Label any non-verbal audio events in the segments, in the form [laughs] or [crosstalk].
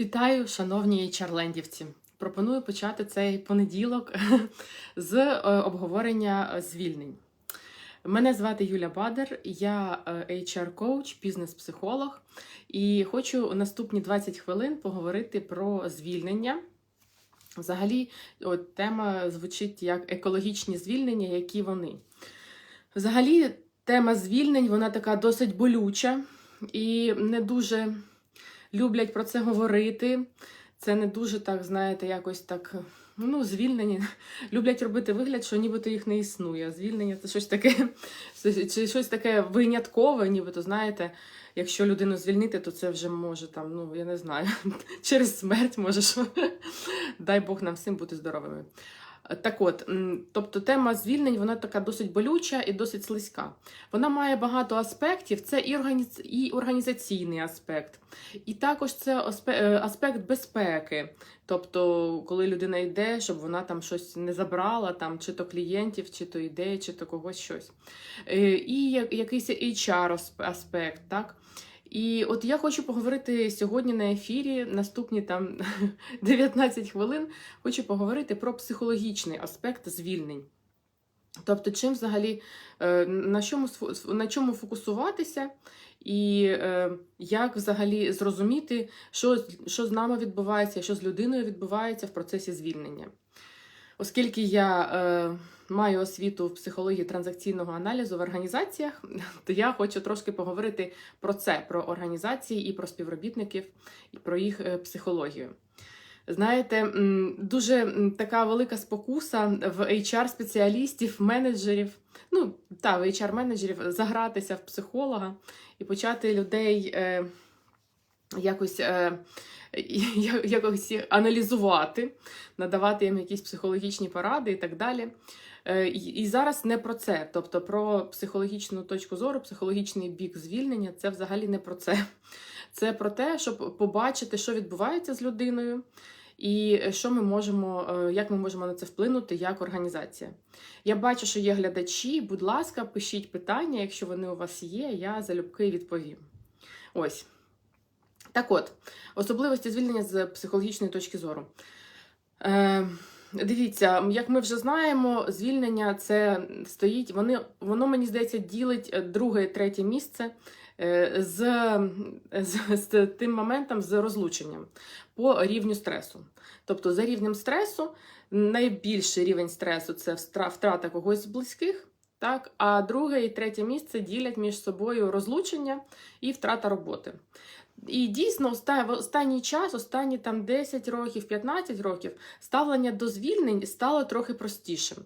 Вітаю, шановні HR-лендівці. Пропоную почати цей понеділок [laughs] з е, обговорення звільнень. Мене звати Юля Бадер, я е, HR-коуч, бізнес-психолог, і хочу наступні 20 хвилин поговорити про звільнення. Взагалі, от, тема звучить як екологічні звільнення, які вони. Взагалі, тема звільнень вона така досить болюча і не дуже люблять про це говорити. Це не дуже так, знаєте, якось так. Ну, звільнені. [laughs] Люблять робити вигляд, що нібито їх не існує. Звільнення це щось таке, [laughs] чи щось таке виняткове, нібито, знаєте, якщо людину звільнити, то це вже може там, ну я не знаю, [laughs] через смерть може що. Дай Бог нам всім бути здоровими. Так от, тобто тема звільнень вона така досить болюча і досить слизька. Вона має багато аспектів. Це і, органі... і організаційний аспект, і також це е, аспект безпеки. Тобто, коли людина йде, щоб вона там щось не забрала, там чи то клієнтів, чи то ідеї, чи то когось щось. Е, І якийсь HR аспект, так? І от я хочу поговорити сьогодні на ефірі, наступні там [laughs] 19 хвилин, хочу поговорити про психологічний аспект звільнень. Тобто, чим взагалі е, на чому, на чому фокусуватися, і е, як взагалі зрозуміти, що, що з нами відбувається, що з людиною відбувається в процесі звільнення. Оскільки я е, маю освіту в психології транзакційного аналізу в організаціях, [laughs] то я хочу трошки поговорити про це, про організації і про співробітників, і про їх е, психологію. Знаєте, дуже така велика спокуса в HR-спеціалістів, менеджерів, ну та в HR-менеджерів загратися в психолога і почати людей е, якось, е, [laughs] якось аналізувати, надавати їм якісь психологічні поради і так далі. Е, І зараз не про це, тобто про психологічну точку зору, психологічний бік звільнення це взагалі не про це. [laughs] Це про те, щоб побачити, що відбувається з людиною, і що ми можемо, е, як ми можемо на це вплинути як організація. Я бачу, що є глядачі. Будь ласка, пишіть питання, якщо вони у вас є, я залюбки відповім. Ось. Так от, особливості звільнення з психологічної точки зору. Е, Дивіться, як ми вже знаємо, звільнення це стоїть, вони, воно, мені здається, ділить е, друге і третє місце е, з, з, з тим моментом з розлученням по рівню стресу. Тобто, за рівнем стресу, найбільший рівень стресу це втрата когось з близьких. Так, а друге і третє місце ділять між собою розлучення і втрата роботи. І дійсно, останній час, останні там 10 років, 15 років, ставлення до звільнень стало трохи простішим.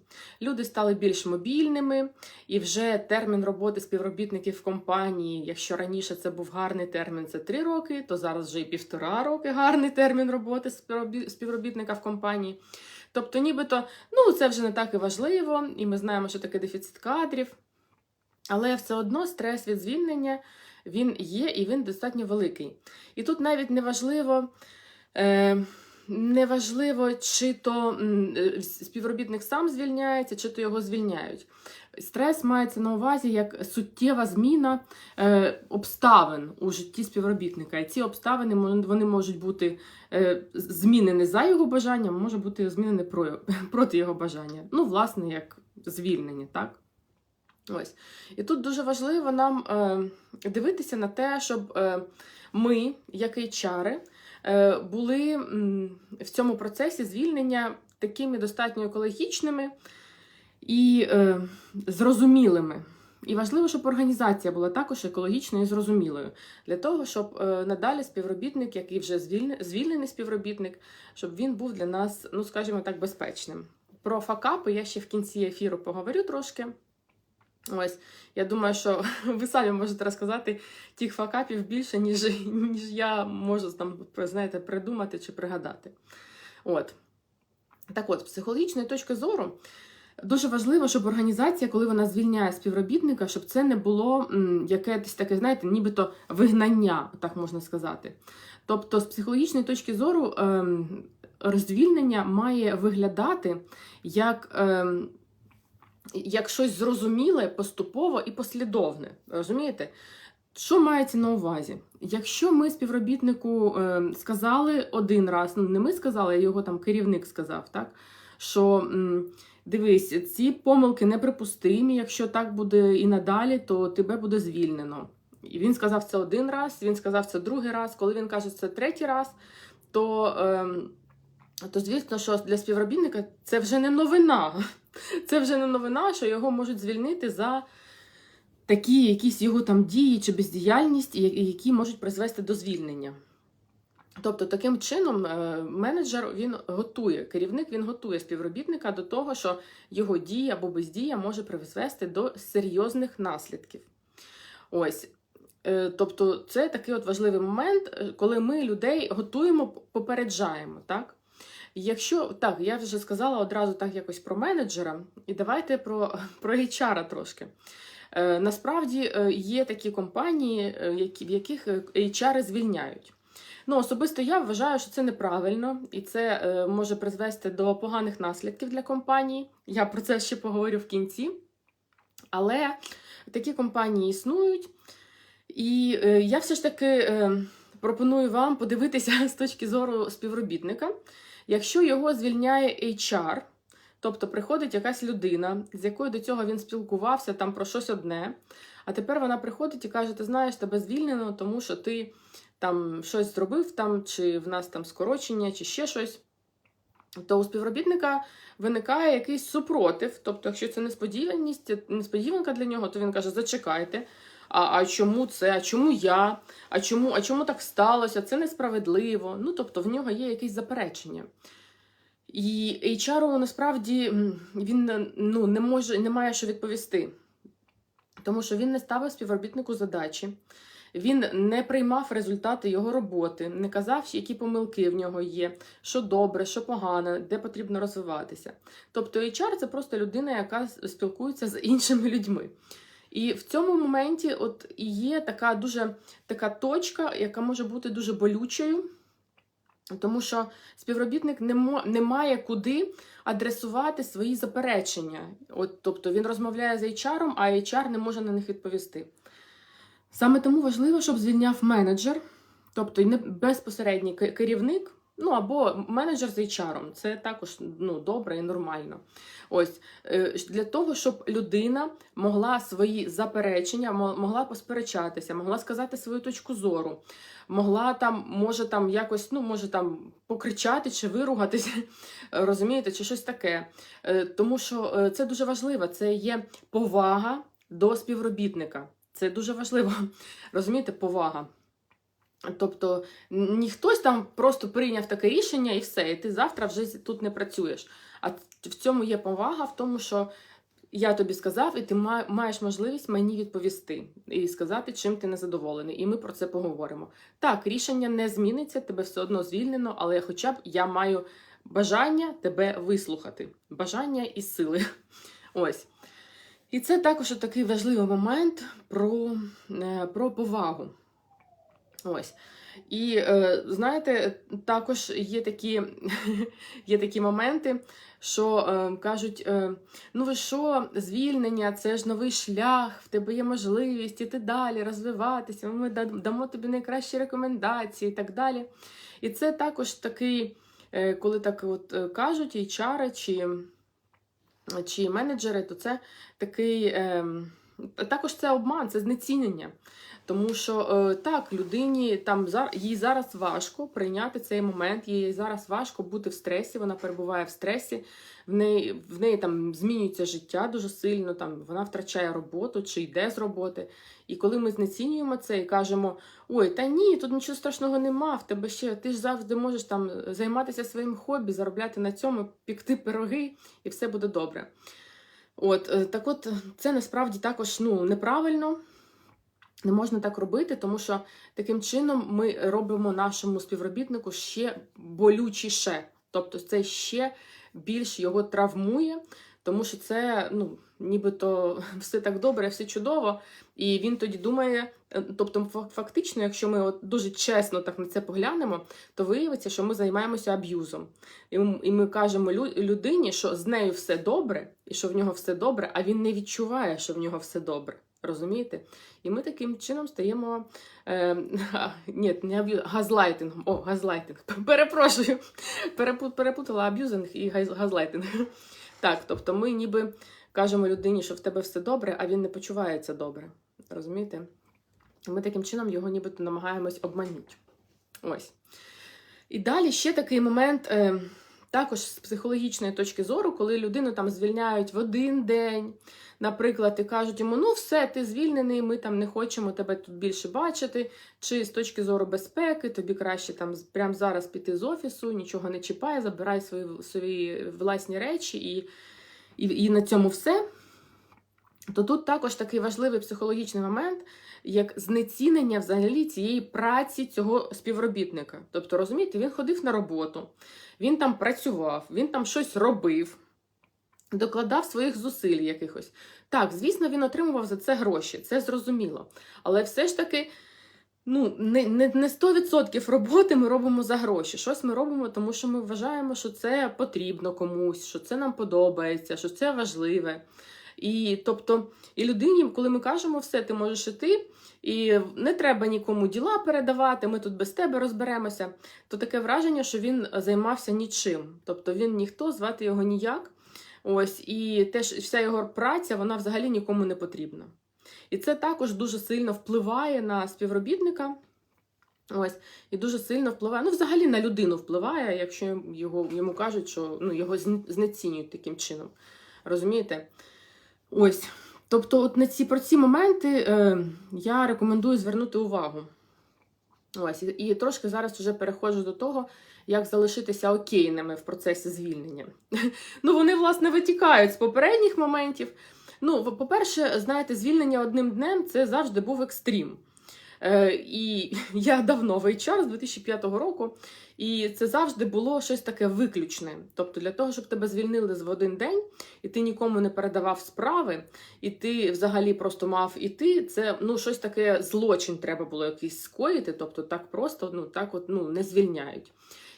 Люди стали більш мобільними, і вже термін роботи співробітників в компанії, якщо раніше це був гарний термін, це 3 роки, то зараз вже і півтора роки гарний термін роботи співробітника в компанії. Тобто, нібито, ну це вже не так і важливо, і ми знаємо, що таке дефіцит кадрів. Але все одно стрес від звільнення він є і він достатньо великий. І тут навіть не важливо, е, не важливо, чи то е, співробітник сам звільняється, чи то його звільняють. Стрес мається на увазі як суттєва зміна е, обставин у житті співробітника. І ці обставини вони можуть бути е, змінені за його бажанням, може бути змінені про, [laughs] проти його бажання. Ну, власне, як звільнення, так? Ось. І тут дуже важливо нам е, дивитися на те, щоб е, ми, як HR, е, були м, в цьому процесі звільнення такими достатньо екологічними і е, зрозумілими. І важливо, щоб організація була також екологічною і зрозумілою для того, щоб е, надалі співробітник, який вже звільне- звільнений співробітник, щоб він був для нас, ну скажімо так, безпечним. Про факапи я ще в кінці ефіру поговорю трошки. Ось, я думаю, що [laughs] ви самі можете розказати тих факапів більше, ніж, ніж я можу там, знаєте, придумати чи пригадати. От. Так от, з психологічної точки зору, дуже важливо, щоб організація, коли вона звільняє співробітника, щоб це не було якесь таке, знаєте, нібито вигнання, так можна сказати. Тобто, з психологічної точки зору, ем, розвільнення має виглядати як. Як щось зрозуміле, поступово і послідовне. Розумієте? Що мається на увазі? Якщо ми співробітнику е, сказали один раз, ну не ми сказали, а його там керівник сказав, так? Що дивись, ці помилки неприпустимі, якщо так буде і надалі, то тебе буде звільнено. І він сказав це один раз, він сказав це другий раз. Коли він каже це третій раз, то, е, то звісно, що для співробітника це вже не новина. [laughs] Це вже не новина, що його можуть звільнити за такі якісь його там дії чи бездіяльність, які можуть призвести до звільнення. Тобто, таким чином, е, менеджер він готує, керівник він готує співробітника до того, що його дія або бездія може призвести до серйозних наслідків. Ось. Е, Тобто, це такий от важливий момент, е, коли ми людей готуємо, попереджаємо. так? Якщо так, я вже сказала одразу так якось про менеджера, і давайте про, [laughs] про HR трошки. Е, Насправді е, є такі компанії, е, в яких HR звільняють. Ну, особисто я вважаю, що це неправильно, і це може призвести до поганих наслідків для компанії. Я про це ще поговорю в кінці. Але такі компанії існують, і я все ж таки пропоную вам подивитися [laughs] з точки зору співробітника. Якщо його звільняє HR, тобто приходить якась людина, з якою до цього він спілкувався там про щось одне, а тепер вона приходить і каже: Ти знаєш, тебе звільнено, тому що ти там щось зробив, там, чи в нас там скорочення, чи ще щось. То у співробітника виникає якийсь супротив. Тобто, якщо це несподіваність, несподіванка для нього, то він каже: Зачекайте. А, а чому це? А чому я? А чому, а чому так сталося? Це несправедливо. Ну, тобто, в нього є якесь заперечення. І HR насправді він ну, не може, не має що відповісти, тому що він не ставив співробітнику задачі, він не приймав результати його роботи, не казав, які помилки в нього є, що добре, що погано, де потрібно розвиватися. Тобто HR це просто людина, яка спілкується з іншими людьми. І в цьому моменті от і є така дуже така точка, яка може бути дуже болючою. Тому що співробітник не, не має куди адресувати свої заперечення. От, тобто він розмовляє з HR, а HR не може на них відповісти. Саме тому важливо, щоб звільняв менеджер, тобто не безпосередній керівник, ну або менеджер з HR. Це також ну, добре і нормально. Ось е, для того, щоб людина могла свої заперечення, могла посперечатися, могла сказати свою точку зору могла там, може там якось, ну, може там покричати чи виругатися, [laughs] розумієте, чи щось таке. Е, Тому що е, це дуже важливо, це є повага до співробітника. Це дуже важливо, [laughs] розумієте, повага. Тобто не хтось там просто прийняв таке рішення і все, і ти завтра вже тут не працюєш. А в цьому є повага, в тому, що я тобі сказав, і ти маєш можливість мені відповісти і сказати, чим ти незадоволений. І ми про це поговоримо. Так, рішення не зміниться, тебе все одно звільнено, але хоча б я маю бажання тебе вислухати. Бажання і сили. [laughs] Ось. І це також такий важливий момент про, е, про повагу. Ось. І е, знаєте, також є такі, [laughs] є такі моменти, що е, кажуть: е, ну ви що, звільнення, це ж новий шлях, в тебе є можливість іти далі, розвиватися, ми дамо тобі найкращі рекомендації і так далі. І це також такий, коли так от кажуть, HR чи, чи менеджери, то це такий. Е, також це обман, це знецінення. Тому що е, так, людині там їй зараз важко прийняти цей момент, їй зараз важко бути в стресі, вона перебуває в стресі, в неї, в неї там змінюється життя дуже сильно, там вона втрачає роботу чи йде з роботи. І коли ми знецінюємо це і кажемо: ой, та ні, тут нічого страшного нема, в тебе ще ти ж завжди можеш там займатися своїм хобі, заробляти на цьому, пікти пироги, і все буде добре. От, е, так от, це насправді також ну, неправильно. Не можна так робити, тому що таким чином ми робимо нашому співробітнику ще болючіше. Тобто це ще більш його травмує, тому що це ну, нібито [laughs] все так добре, все чудово. І він тоді думає, е, тобто, фа- фактично, якщо ми от дуже чесно так на це поглянемо, то виявиться, що ми займаємося аб'юзом. І ми, кажемо людині, що з нею все добре, і що в нього все добре, а він не відчуває, що в нього все добре. Розумієте? І ми таким чином стаємо е, [laughs] ні, не аб'ю, газлайтингом. О, газлайтинг. [laughs] Перепрошую. Перепутала аб'юзинг і газ- газлайтинг. [laughs] Так, тобто ми ніби кажемо людині, що в тебе все добре, а він не почувається добре. Розумієте? Ми таким чином його нібито намагаємось обманути. Ось. І далі ще такий момент, е, також з психологічної точки зору, коли людину там звільняють в один день, наприклад, і кажуть йому, ну все, ти звільнений, ми там не хочемо тебе тут більше бачити. Чи з точки зору безпеки, тобі краще там прямо зараз піти з офісу, нічого не чіпай, забирай свої, свої власні речі і, і, і на цьому все. То тут також такий важливий психологічний момент, як знецінення взагалі цієї праці цього співробітника. Тобто, розумієте, він ходив на роботу, він там працював, він там щось робив, докладав своїх зусиль якихось. Так, звісно, він отримував за це гроші, це зрозуміло. Але все ж таки. Ну, не, не, не 100% роботи ми робимо за гроші. Щось ми робимо, тому що ми вважаємо, що це потрібно комусь, що це нам подобається, що це важливе. І тобто, і людині, коли ми кажемо все, ти можеш іти, і не треба нікому діла передавати, ми тут без тебе розберемося, то таке враження, що він займався нічим. Тобто він ніхто, звати його ніяк. Ось, і теж вся його праця вона взагалі нікому не потрібна. І це також дуже сильно впливає на співробітника. Ось, і дуже сильно впливає, ну, взагалі на людину впливає, якщо його, йому кажуть, що ну, його знецінюють таким чином. Розумієте? Ось. Тобто, от на ці, про ці моменти е, я рекомендую звернути увагу. Ось, і, і трошки зараз вже переходжу до того, як залишитися окейними в процесі звільнення. [laughs] Ну, вони, власне, витікають з попередніх моментів. Ну, по-перше, знаєте, звільнення одним днем це завжди був екстрім. Е, і [laughs] я давно в HR з 2005 року, і це завжди було щось таке виключне. Тобто, для того, щоб тебе звільнили в один день, і ти нікому не передавав справи, і ти взагалі просто мав іти, це ну, щось таке злочин треба було якийсь скоїти. Тобто, так просто ну, так от, ну, не звільняють.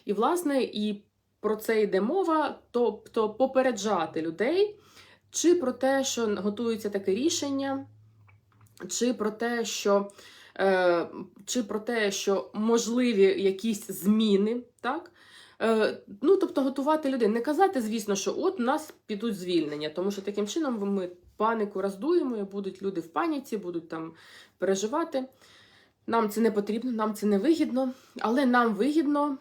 І, власне, і про це йде мова, тобто попереджати людей чи про те, що готується таке рішення, чи про те, що, чи про те, що можливі якісь зміни, так? Е, ну, тобто готувати людей. Не казати, звісно, що от у нас підуть звільнення, тому що таким чином ми панику роздуємо, і будуть люди в паніці, будуть там переживати. Нам це не потрібно, нам це не вигідно, але нам вигідно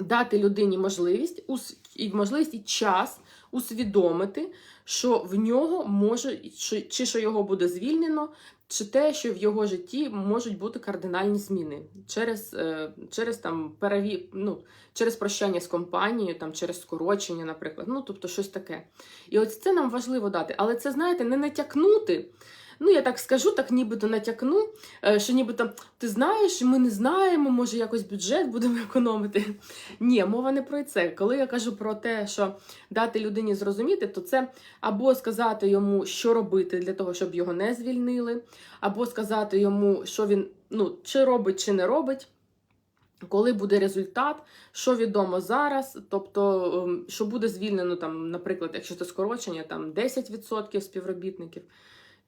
дати людині можливість і можливість і час усвідомити, що в нього може, чи що його буде звільнено, чи те, що в його житті можуть бути кардинальні зміни через, е, через там переві, ну, через прощання з компанією, там через скорочення, наприклад. Ну, тобто щось таке. І ось це нам важливо дати. Але це, знаєте, не натякнути. Ну, я так скажу, так нібито натякну, е, що нібито ти знаєш, ми не знаємо, може якось бюджет будемо економити. Ні, мова не про це. Коли я кажу про те, що дати людині зрозуміти, то це або сказати йому, що робити для того, щоб його не звільнили, або сказати йому, що він ну, чи робить, чи не робить. Коли буде результат, що відомо зараз, тобто, ем, що буде звільнено, там, наприклад, якщо це скорочення, там 10% співробітників,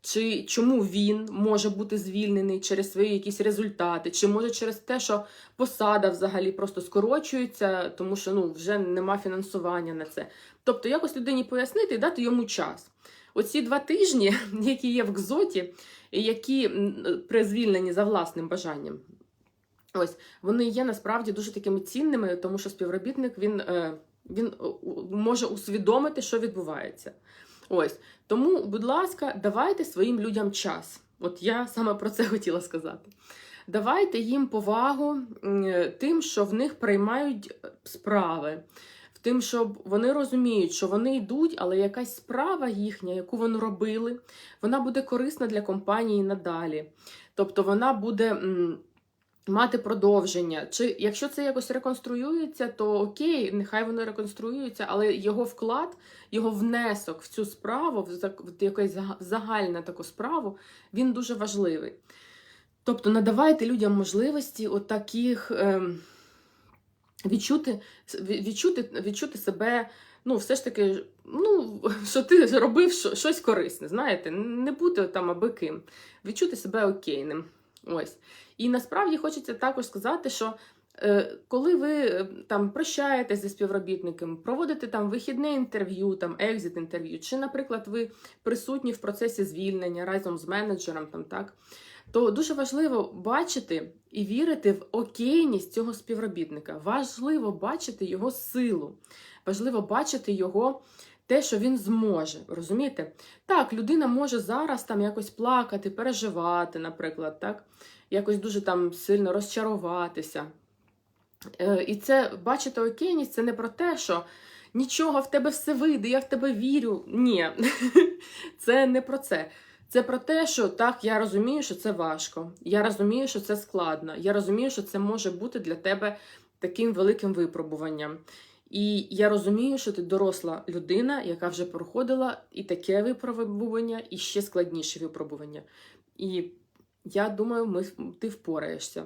чи чому він може бути звільнений через свої якісь результати, чи може через те, що посада взагалі просто скорочується, тому що ну, вже нема фінансування на це. Тобто, якось людині пояснити і дати йому час. Оці два тижні, [laughs] які є в ГЗОТі, і які м, при звільненні за власним бажанням, ось вони є насправді дуже такими цінними, тому що співробітник він, е, він е, може усвідомити, що відбувається. Ось тому, будь ласка, давайте своїм людям час. От я саме про це [laughs] хотіла сказати. Давайте їм повагу тим, що в них приймають е, справи, в тим, щоб вони розуміють, що вони йдуть, але якась справа їхня, яку вони робили, вона буде корисна для компанії надалі. Тобто вона буде. Мати продовження, чи якщо це якось реконструюється, то окей, нехай воно реконструюється, але його вклад, його внесок в цю справу, в якусь загальну таку справу, він дуже важливий. Тобто надавайте людям можливості от таких ем, відчути, відчути, відчути себе ну, все ж таки, ну, [laughs] що ти робив щось корисне, знаєте, не бути там аби ким, відчути себе окейним. Ось. І насправді хочеться також сказати, що е, коли ви е, там прощаєтесь зі співробітником, проводите там вихідне інтерв'ю, там екзит інтерв'ю, чи, наприклад, ви присутні в процесі звільнення разом з менеджером, там так. То дуже важливо бачити і вірити в окейність цього співробітника. Важливо бачити його силу, важливо бачити його те, що він зможе. Розумієте? Так, людина може зараз там якось плакати, переживати, наприклад, так? якось дуже там сильно розчаруватися. Е, І це бачити окейність це не про те, що нічого в тебе все вийде, я в тебе вірю. Ні, [laughs] це не про це. Це про те, що так, я розумію, що це важко. Я розумію, що це складно. Я розумію, що це може бути для тебе таким великим випробуванням. І я розумію, що ти доросла людина, яка вже проходила і таке випробування, і ще складніші випробування. І я думаю, ми, ти впораєшся.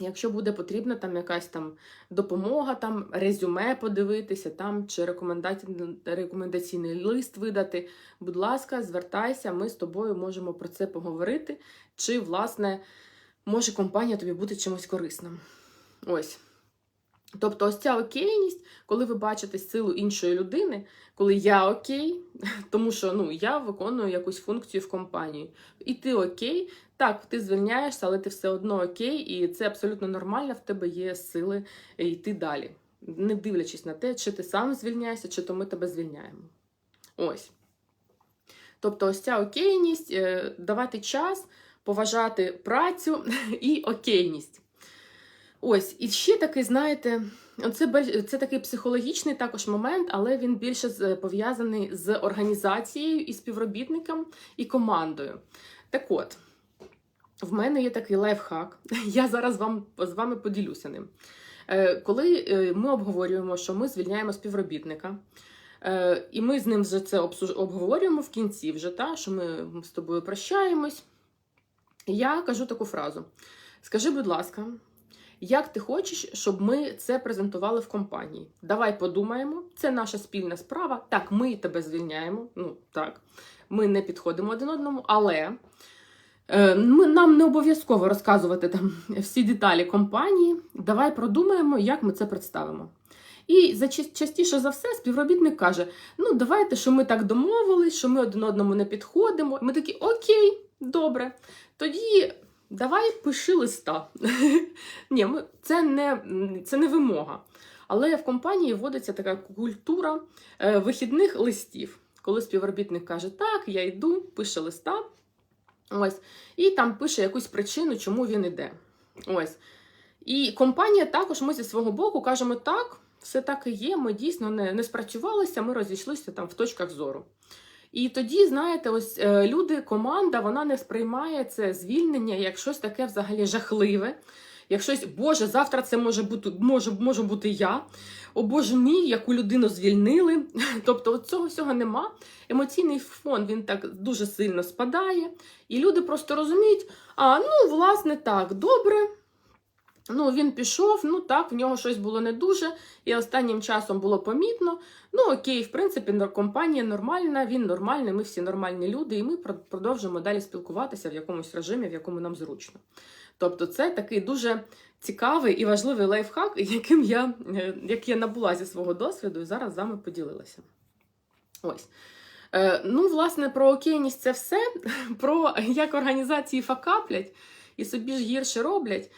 Якщо буде потрібна там якась там допомога, там резюме подивитися, там чи рекомендаційний лист видати, будь ласка, звертайся, ми з тобою можемо про це поговорити. Чи, власне, може компанія тобі бути чимось корисним. Ось. Тобто, ось ця окейність, коли ви бачите силу іншої людини, коли я окей, [laughs] тому що ну, я виконую якусь функцію в компанії, і ти окей, так, ти звільняєшся, але ти все одно окей, і це абсолютно нормально, в тебе є сили йти далі, не дивлячись на те, чи ти сам звільняєшся, чи то ми тебе звільняємо. Ось. Тобто, ось ця окейність, е, давати час, поважати працю [laughs] і окейність. Ось, і ще такий, знаєте, це, це такий психологічний також момент, але він більше пов'язаний з організацією і співробітником і командою. Так от, в мене є такий лайфхак. [laughs] Я зараз вам, з вами поділюся ним. Е, Коли е, ми обговорюємо, що ми звільняємо співробітника, е, і ми з ним вже це обговорюємо в кінці, вже, та, що ми з тобою прощаємось, я кажу таку фразу: Скажи, будь ласка, як ти хочеш, щоб ми це презентували в компанії? Давай подумаємо, це наша спільна справа. Так, ми тебе звільняємо. Ну так, ми не підходимо один одному, але е, ми, нам не обов'язково розказувати там [laughs] всі деталі компанії. Давай продумаємо, як ми це представимо. І частіше за все співробітник каже: ну давайте, що ми так домовились, що ми один одному не підходимо. Ми такі, окей, добре. Тоді давай пиши листа. [laughs] Ні, це, не, це не вимога. Але в компанії вводиться така культура е, вихідних листів, коли співробітник каже, так, я йду, пише листа. Ось, і там пише якусь причину, чому він іде. Ось. І компанія також ми зі свого боку кажемо, так, все так і є, ми дійсно не, не спрацювалися, ми розійшлися там в точках зору. І тоді, знаєте, ось е, люди, команда, вона не сприймає це звільнення як щось таке взагалі жахливе. Як щось, Боже, завтра це може бути, може, може бути я. О Боже мій, яку людину звільнили. [laughs] Тобто цього всього нема. Емоційний фон він так дуже сильно спадає. І люди просто розуміють, а ну, власне, так, добре. Ну, він пішов, ну так, в нього щось було не дуже, і останнім часом було помітно. Ну, окей, в принципі, компанія нормальна, він нормальний, ми всі нормальні люди, і ми про- продовжимо далі спілкуватися в якомусь режимі, в якому нам зручно. Тобто, це такий дуже цікавий і важливий лайфхак, [laughs] яким я, е, як я набула зі свого досвіду, і зараз з вами поділилася. Ось. Е, ну, власне, про окейність це все. [laughs] Про як організації факаплять і собі ж гірше роблять.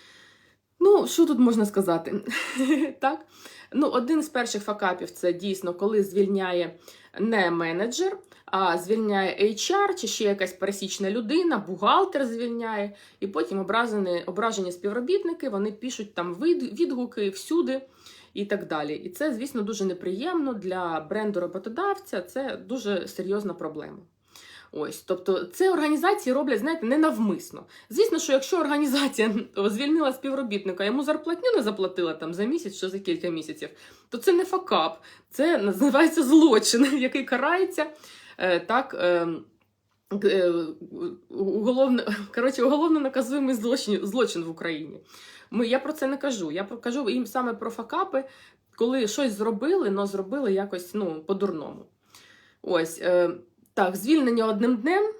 Ну, що тут можна сказати? [laughs] так? Ну, один з перших факапів це дійсно, коли звільняє не менеджер, а звільняє HR чи ще якась пересічна людина, бухгалтер звільняє, і потім ображені, ображені співробітники вони пишуть там від- відгуки всюди і так далі. І це, звісно, дуже неприємно для бренду роботодавця. Це дуже серйозна проблема. Ось, тобто, це організації роблять, знаєте, не навмисно. Звісно, що якщо організація [laughs] звільнила співробітника, йому зарплатню не заплатила там за місяць чи за кілька місяців, то це не факап, це називається злочин, [laughs] який карається е, так. Е, е, уголовно, [laughs] коротше, уголовно наказуємий злочин, злочин в Україні. Ми, я про це не кажу. Я про- кажу їм саме про факапи, коли щось зробили, але зробили якось ну, по-дурному. Ось так, звільнення одним днем.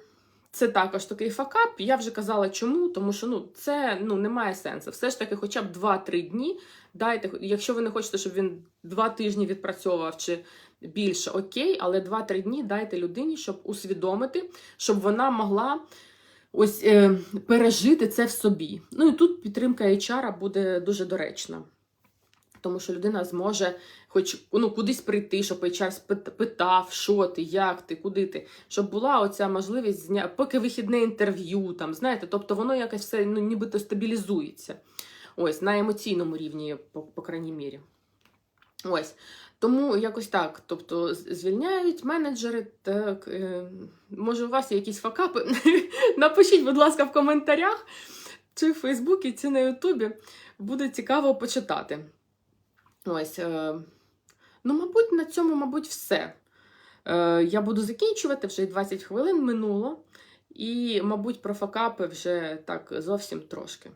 Це також такий факап. Я вже казала, чому, тому що ну, це ну, не має сенсу. Все ж таки, хоча б 2-3 дні дайте, якщо ви не хочете, щоб він 2 тижні відпрацьовував чи більше, окей, але 2-3 дні дайте людині, щоб усвідомити, щоб вона могла ось е, пережити це в собі. Ну і тут підтримка HR буде дуже доречна. Тому що людина зможе хоч ну, кудись прийти, щоб HR питав, що ти, як ти, куди ти, щоб була оця можливість зня... поки вихідне інтерв'ю, там, знаєте, тобто воно якось все ну, нібито стабілізується. Ось, на емоційному рівні, по, по крайній мірі. Ось. Тому якось так. Тобто звільняють менеджери. Так, е, може, у вас є якісь факапи? [laughs] Напишіть, будь ласка, в коментарях, чи в Фейсбуці, чи на Ютубі. Буде цікаво почитати. Ось. Е, ну, мабуть, на цьому, мабуть, все. Е, я буду закінчувати, вже й 20 хвилин минуло. І, мабуть, про факапи вже так зовсім трошки.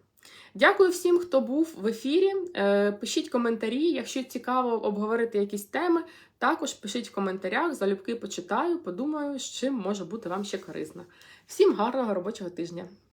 Дякую всім, хто був в ефірі. Е, Пишіть коментарі, якщо цікаво обговорити якісь теми. Також пишіть в коментарях, залюбки почитаю, подумаю, з чим може бути вам ще корисно. Всім гарного робочого тижня!